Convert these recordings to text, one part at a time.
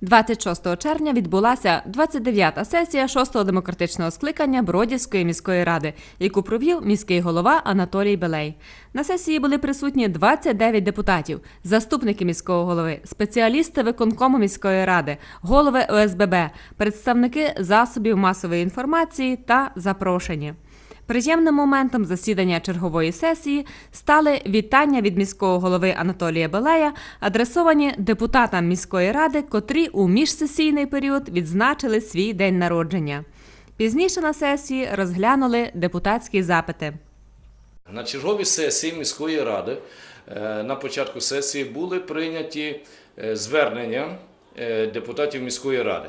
26 червня відбулася 29-та сесія 6-го демократичного скликання Бродівської міської ради, яку провів міський голова Анатолій Белей. На сесії були присутні 29 депутатів, заступники міського голови, спеціалісти виконкому міської ради, голови ОСББ, представники засобів масової інформації та запрошені. Приємним моментом засідання чергової сесії стали вітання від міського голови Анатолія Белея, адресовані депутатам міської ради, котрі у міжсесійний період відзначили свій день народження. Пізніше на сесії розглянули депутатські запити. На черговій сесії міської ради е, на початку сесії були прийняті е, звернення е, депутатів міської ради.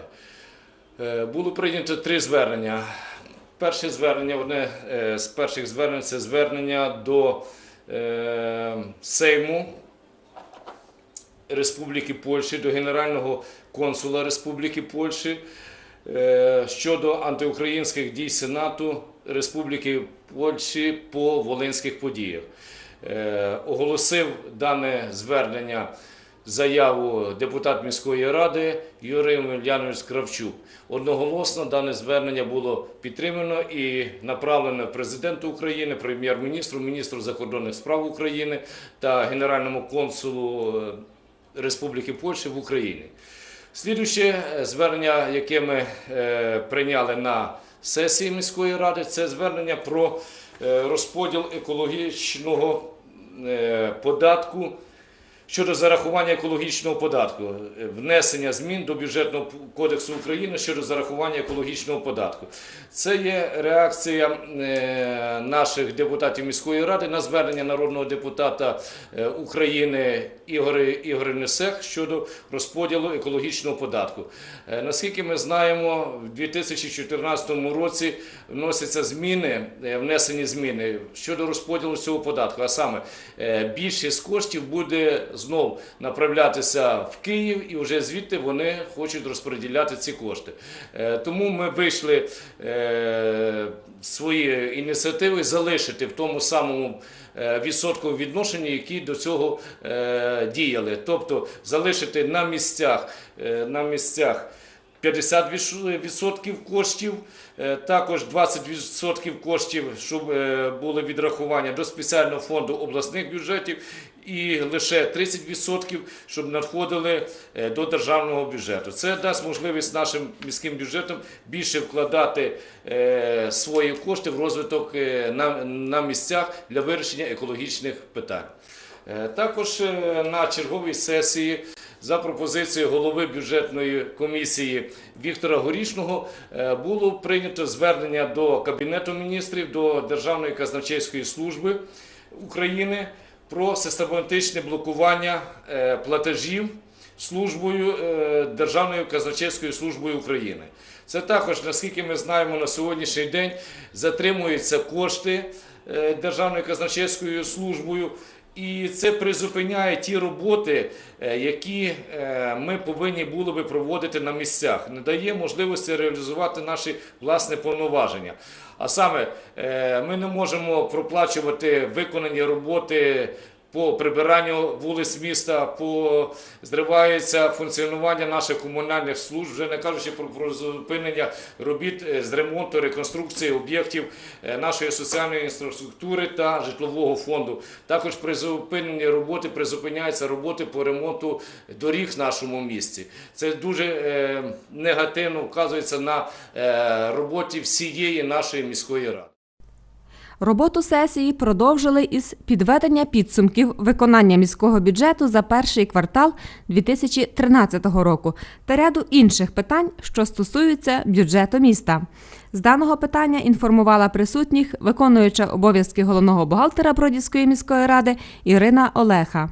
Було прийнято три звернення. Перше звернення, одне з перших звернень це звернення до е, Сейму Республіки Польщі, до Генерального консула Республіки Польщі е, щодо антиукраїнських дій Сенату Республіки Польщі по волинських подіях. Е, Оголосив дане звернення заяву депутат міської ради Юрій Омельянович Кравчук. Одноголосно дане звернення було підтримано і направлено президенту України, прем'єр-міністру, міністру закордонних справ України та генеральному консулу е, Республіки Польща в Україні. Слідуюче е, звернення, яке ми е, прийняли на сесії міської ради, це звернення про розподіл екологічного податку щодо зарахування екологічного податку, е, внесення змін до бюджетного кодексу України щодо зарахування екологічного податку. Це є реакція е, наших депутатів міської ради на звернення народного депутата е, України Ігоря Ігоря Несех щодо розподілу екологічного податку. Наскільки ми знаємо, в 2014 році вносяться зміни, внесені зміни щодо розподілу цього податку. А саме більшість коштів буде знов направлятися в Київ, і вже звідти вони хочуть розподіляти ці кошти. Е, Тому ми вийшли е, свої ініціативи залишити в тому самому е, відсотковому відношенні, які до цього діяли. Тобто залишити на місцях, на місцях 50% коштів, е, також 20% коштів, щоб е, були відрахування до спеціального фонду обласних бюджетів, і лише 30%, щоб надходили е, до державного бюджету. Це дасть можливість нашим міським бюджетам більше вкладати свої кошти в розвиток на, місцях для вирішення екологічних питань. Також на черговій сесії за пропозицією голови бюджетної комісії Віктора Горішного е, було прийнято звернення до Кабінету міністрів, до Державної казначейської служби України про систематичне блокування е, платежів службою е, Державною казначейською службою України. Це також, наскільки ми знаємо, на сьогоднішній день затримуються кошти Державною казначейською службою. І це призупиняє ті роботи, е, які е, ми повинні були би проводити на місцях, не дає можливості реалізувати наші власні повноваження. А саме е, ми не можемо проплачувати виконані роботи по прибиранню вулиць міста, по зривається функціонування наших комунальних служб, вже не кажучи про, зупинення робіт е, з ремонту, реконструкції об'єктів е, нашої соціальної інфраструктури та житлового фонду. Також при зупиненні роботи призупиняються роботи по ремонту доріг в нашому місті. Це дуже е, негативно вказується на роботі всієї нашої міської ради. Роботу сесії продовжили із підведення підсумків виконання міського бюджету за перший квартал 2013 року та ряду інших питань, що стосуються бюджету міста. З даного питання інформувала присутніх виконуюча обов'язки головного бухгалтера Бродівської міської ради Ірина Олеха.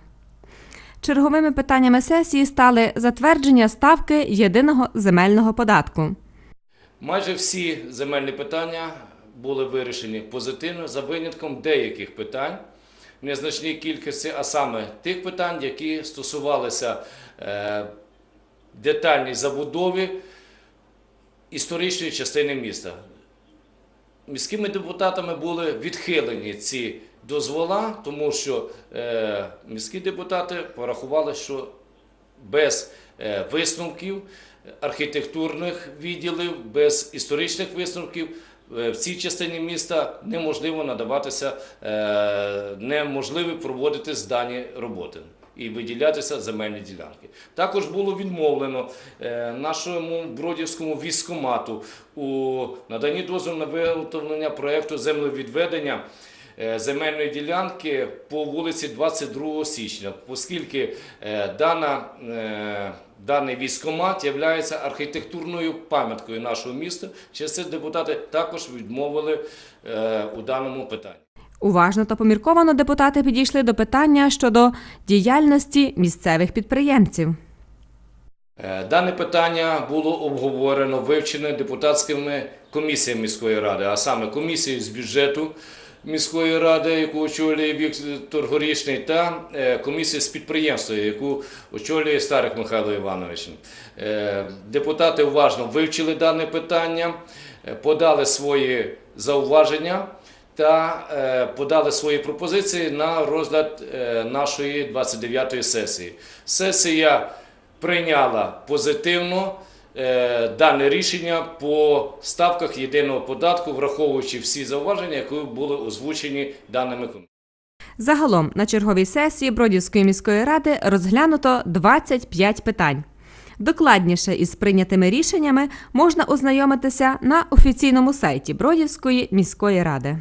Черговими питаннями сесії стали затвердження ставки єдиного земельного податку. Майже всі земельні питання були вирішені позитивно за винятком деяких питань в незначній кількості, а саме тих питань, які стосувалися е, детальній забудові історичної частини міста. Міськими депутатами були відхилені ці дозвола, тому що е, міські депутати порахували, що без е, висновків архітектурних відділів, без історичних висновків. Е, В цій частині міста неможливо надаватися, е, неможливо проводити здані роботи і виділятися земельні ділянки. Також було відмовлено е, нашому бродівському військомату у наданні дозволу на виготовлення проєкту землевідведення земельної ділянки по вулиці 22 січня, оскільки е, дана, е, даний військомат є архітектурною пам'яткою нашого міста. Через це депутати також відмовили е, у даному питанні. Уважно та помірковано депутати підійшли до питання щодо діяльності місцевих підприємців. Е, Дане питання було обговорено, вивчене депутатськими комісіями міської ради, а саме комісією з бюджету міської ради, яку очолює Віктор Горішний, та е, комісією з підприємства, яку очолює Старик Михайло Іванович. Е, Депутати уважно вивчили дане питання, е, подали свої зауваження та подали свої пропозиції на розгляд нашої 29-ї сесії. Сесія прийняла позитивно дане рішення по ставках єдиного податку, враховуючи всі зауваження, які були озвучені даними. Загалом на черговій сесії Бродівської міської ради розглянуто 25 питань. Докладніше із прийнятими рішеннями можна ознайомитися на офіційному сайті Бродівської міської ради.